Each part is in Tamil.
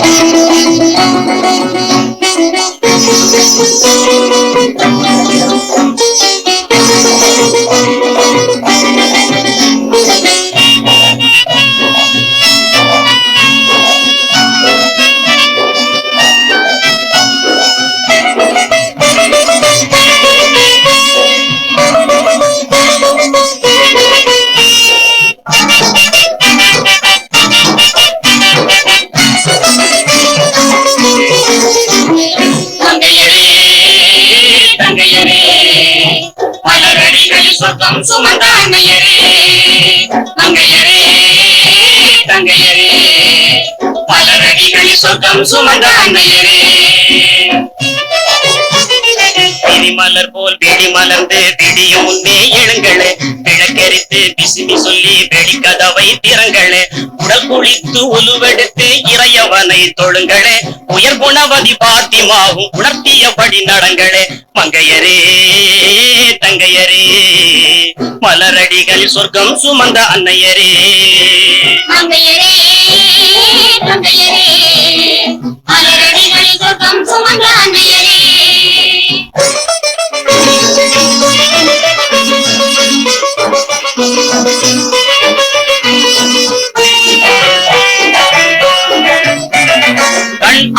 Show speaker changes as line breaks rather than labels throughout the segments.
Thank you. நெஞ்சம் சுமந்த அன்னையரே போல் விழி மலர்ந்து விடியும் முன்னே எழுங்களே விளக்கெரித்து பிசுமி சொல்லி கதவை திறங்கள் உடல் குளித்து உலுவெடுத்து இறையவனை தொழுங்களே உயர் குணவதி பாத்திமாவும் உணர்த்தியபடி நடங்களே மங்கையரே தங்கையரே மலரடிகள் சொர்க்கம் சுமந்த அன்னையரே
மங்கையரே தங்கையரே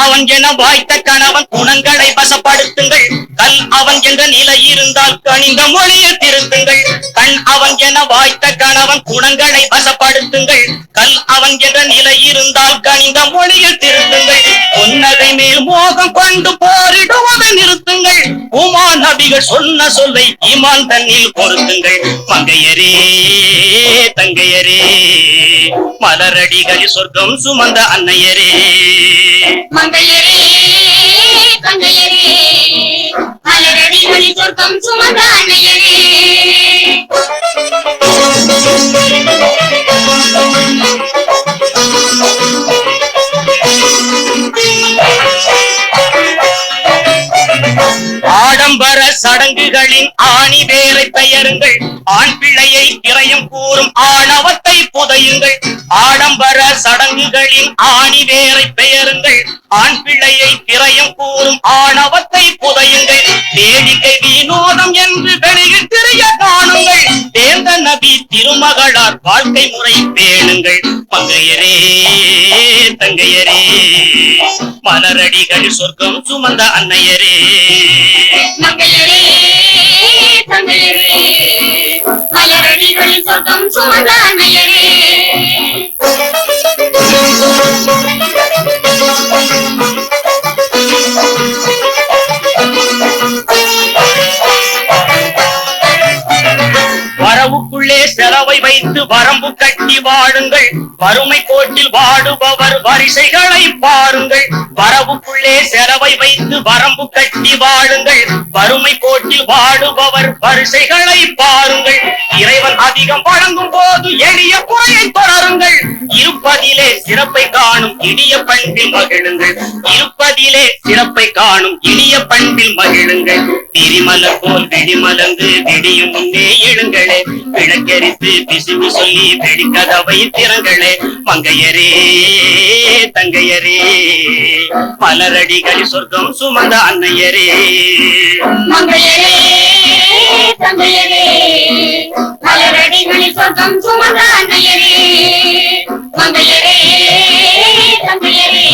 அவன் என வாய்த்த கணவன் குணங்களை வசப்படுத்துங்கள் கண் அவன் என்ற நிலை இருந்தால் கணிந்த மொழியை திருத்துங்கள் கண் அவன் என வாய்த்த கணவன் குணங்களை வசப்படுத்துங்கள் கண் அவன் என்ற நிலை இருந்தால் கணிந்த மொழியை திருத்துங்கள் பண்டு போரிடுவதை நிறுத்துங்கள் உமா நபிகள் சொன்ன சொல்லை இமான் தண்ணில் பொருத்துங்கள் மங்கையரே தங்கையரே மலரடிகள் சொர்க்கம் சுமந்த அன்னையரே
மங்கையரே தங்கையரே மலரடிகள் சொர்க்கம் சுமந்த அன்னையரே
சடங்குகளின் ஆணி வேலை பெயருங்கள் ஆண் பிழையை இறையும் கூறும் ஆணவத்தை புதையுங்கள் ஆடம்பர சடங்குகளின் ஆணி வேலை பெயருங்கள் ஆண் பிழையை இறையும் கூறும் ஆணவத்தை புதையுங்கள் வேடிக்கை வினோதம் என்று வெளியிட்டிருக்க நபி திருமகளார் வாழ்க்கை முறை பேணுங்கள் பங்கையரே தங்கையரே மலரடிகள் சொர்க்கம் சுமந்த அன்னையரே
மலரடிகள் சொர்க்கம் சுமந்த அன்னையரே
வாழுங்கள் வறுமை கோட்டில் வாடுபவர் வரிசைகளை பாருங்கள் வரவுக்குள்ளே செலவை வைத்து வரம்பு கட்டி வாழுங்கள் வறுமை கோட்டில் வாடுபவர் வரிசைகளை பாருங்கள் இறைவன் அதிகம் வழங்கும் போது எளிய குறையை தொடருங்கள் இருப்பதிலே சிறப்பை காணும் இனிய பண்பில் மகிழுங்கள் இருப்பதிலே சிறப்பை காணும் இனிய பண்பில் மகிழுங்கள் திரிமலர் போல் விடிமலர்ந்து விடியும் முன்னே எழுங்கள் விளக்கரித்து பிசுபு சொல்லி வெடிக்கதவை வைத்திரங்களே மங்கையரே தங்கையரே பலரடிகளில் சொர்க்கம் சுமந்த அன்னையரே
மங்கையரே தங்கையரே பலரடிகளில் சொர்க்கம் சுமந்த அன்னையரே மங்கையரே தங்கையரே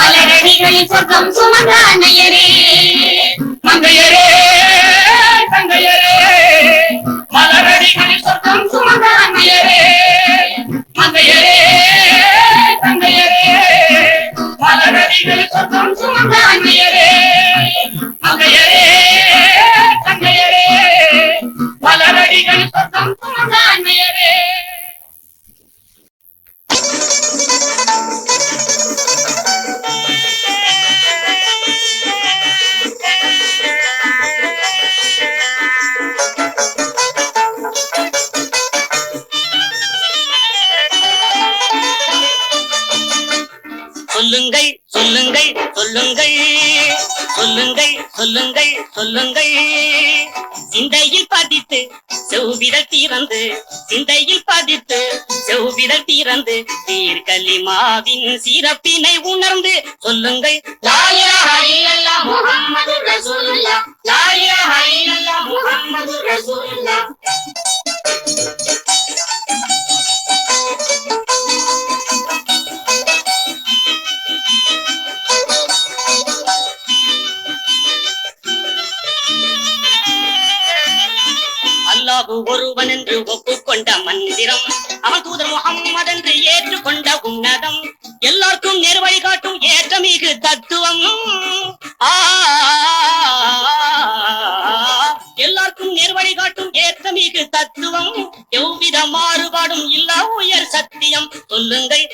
பலரடிகளில் சொர்க்கம் சுமந்த அன்னையரே
மங்கையரே சொல்லுங்கள் சொல்லுங்கள் சொல்லுங்கள் சொல்லுங்கள் சொல்லுங்கள் சொல்லுங்கள் சிந்தையில் பாதித்து செவ்விரல் தீரந்து சிந்தையில் பதித்து செவ்விரல் திறந்து மாவின் சிறப்பினை உணர்ந்து சொல்லுங்கள் முகம்மது அவதூத முகம்மது என்று ஏற்றுக்கொண்ட உன்னதம் எல்லாருக்கும் நேர்வழி காட்டும் ஏற்றமிகு தத்துவம் ஆ எல்லாருக்கும் நேர்வழி காட்டும் ஏற்றமிகு தத்துவம் எவ்வித மாறுபாடும் இல்லா உயர் சத்தியம் சொல்லுங்கள்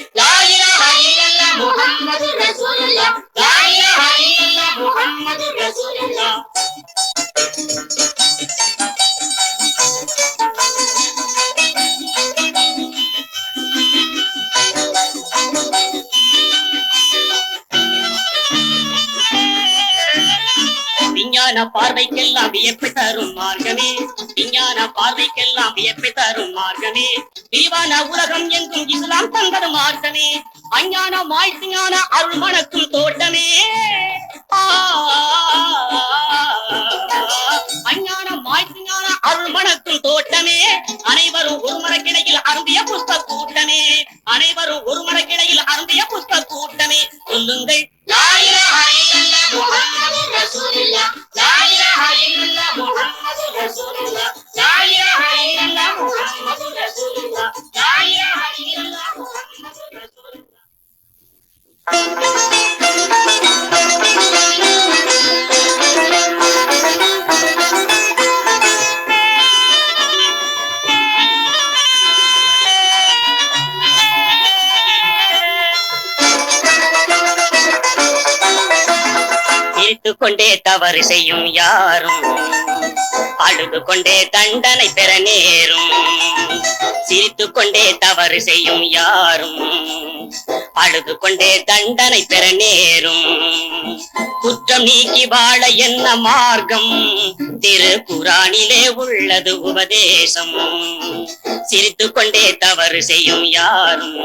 விஞ்ஞான பார்வைக்கெல்லாம் வியப்பை தரும் மார்க்கமே விஞ்ஞான பார்வைக்கெல்லாம் வியப்பை தரும் மார்க்கமே தீவான உலகம் எங்கும் இஸ்லாம் தந்தது மார்க்கமே அஞ்ஞான மாய்ஞான அருள் மனக்கும் தோட்டமே அஞ்ஞான மாய்ஞான அருள் மனக்கும் தோட்டமே அனைவரும் ஒரு மரக்கிளையில் அருந்திய புஷ்ப கூட்டமே அனைவரும் ஒரு மரக்கிளையில் அருந்திய புஷ்ப கூட்டமே சொல்லுங்கள் கொண்டே தவறு செய்யும் யாரும் அழுது கொண்டே தண்டனை பெற நேரும் சிரித்து கொண்டே தவறு செய்யும் யாரும் அழுது கொண்டே தண்டனை பெற நேரும் குற்றம் நீக்கி வாழ என்ன மார்க்கம் திருக்குறானிலே உள்ளது உபதேசம் சிரித்து கொண்டே தவறு செய்யும் யாரும்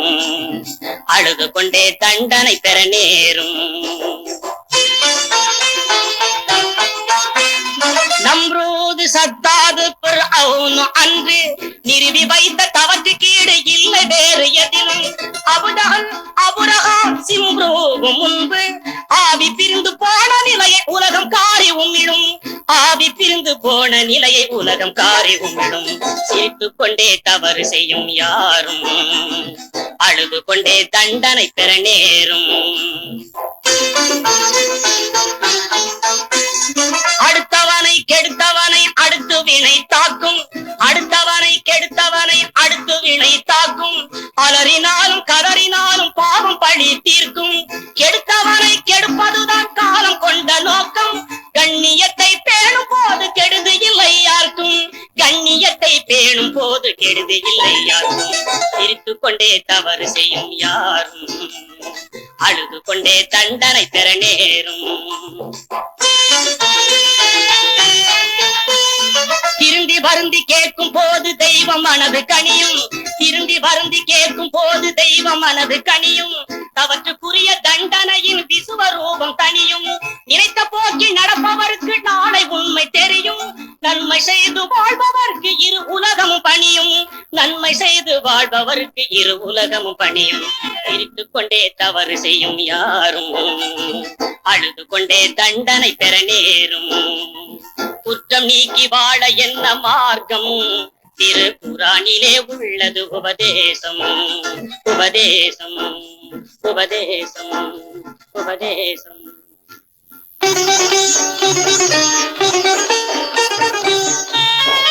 அழுது கொண்டே தண்டனை பெற நேரும் நம்ரோது சத்தாது அன்று நிறுவி வைத்த தவற்று கீடு இல்லை வேறு எதிலும் அபுடகன் அபுரகாம் சிம்ரூவும் முன்பு ஆவி பிரிந்து போன நிலையை உலகம் காரி உம்மிடும் ஆவி பிரிந்து போன நிலையை உலகம் காரி சிரித்து கொண்டே தவறு செய்யும் யாரும் அழுது கொண்டே தண்டனை பெற நேரும் செய்தால் கெடுதி இல்லை யாரும் சிரித்து கொண்டே தவறு செய்யும் யாரும் அழுது கொண்டே தண்டனை பெற நேரும் திருந்தி வருந்தி கேட்கும் போது தெய்வம் மனது கனியும் திருந்தி வருந்தி கேட்கும் போது தெய்வம் மனது கனியும் வாழ்பவருக்கு இரு உலகம் பணியும் சிரித்து கொண்டே தவறு செய்யும் யாரும் அழுது கொண்டே தண்டனை பெற நேரும் குற்றம் நீக்கி வாழ என்ன மார்க்கம் திருக்குறானிலே உள்ளது உபதேசம் உபதேசம் உபதேசம் உபதேசம் Thank you.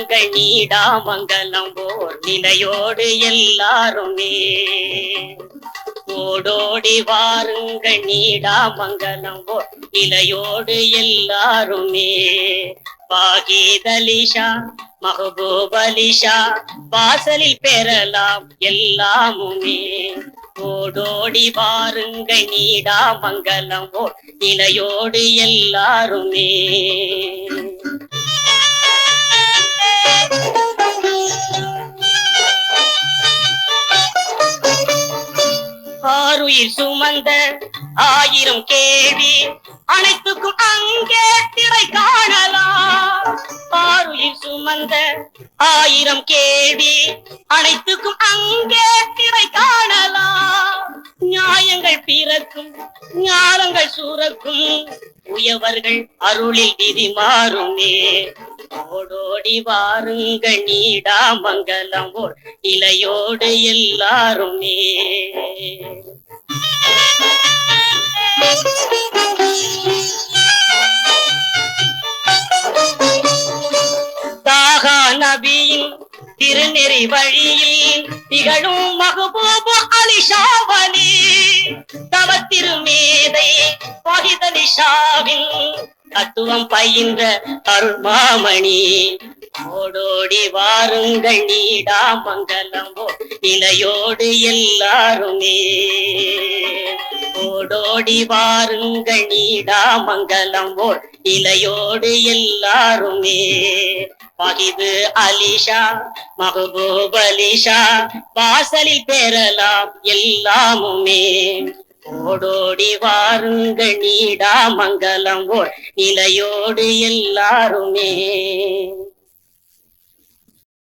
உங்கள் நீடாமங்கலம் ஓர் நிலையோடு எல்லாருமே ஓடோடி வாருங்கள் நீடா நீடாமங்கலம் ஓர் நிலையோடு எல்லாருமே பாகிதலிஷா மகபூபலிஷா வாசலில் பெறலாம் எல்லாமுமே ஓடோடி வாருங்கள் நீடா மங்கலம் ஓர் நிலையோடு எல்லாருமே ஆறுயிர் சுமந்த ஆயிரம் கேவி அனைத்துக்கும் அங்கே திரை காணலாம் ஆறுயிர் சுமந்த ஆயிரம் கேவி அனைத்துக்கும் அங்கே திரை காணலாம் நியாயங்கள் பிறக்கும் ஞானங்கள் சூறக்கும் உயவர்கள் அருளில் விதி மாறுமே ஓடோடி வாருங்கள் நீடா ஓர் இலையோடு எல்லாருமே தாகா நபியின் திருநெறி வழியில் திகழும் மகபூபு அலிஷாவலி தவ தவத்திருமேதை வாகிதலிஷாவின் தத்துவம் பயின்ற கருமாமணி ஓடோடி வாருங்கள் நீடாமங்கலமோ இலையோடு எல்லாருமே ஓடோடி வாருங்கள் நீடாமங்கலம் ஓர் இலையோடு எல்லாருமே மகிபு அலிஷா மகபூப் அலிஷா வாசலில் பெறலாம் எல்லாமுமே ஓடோடி வாருங்கள் நீடா மங்களம் ஓ நிலையோடு எல்லாருமே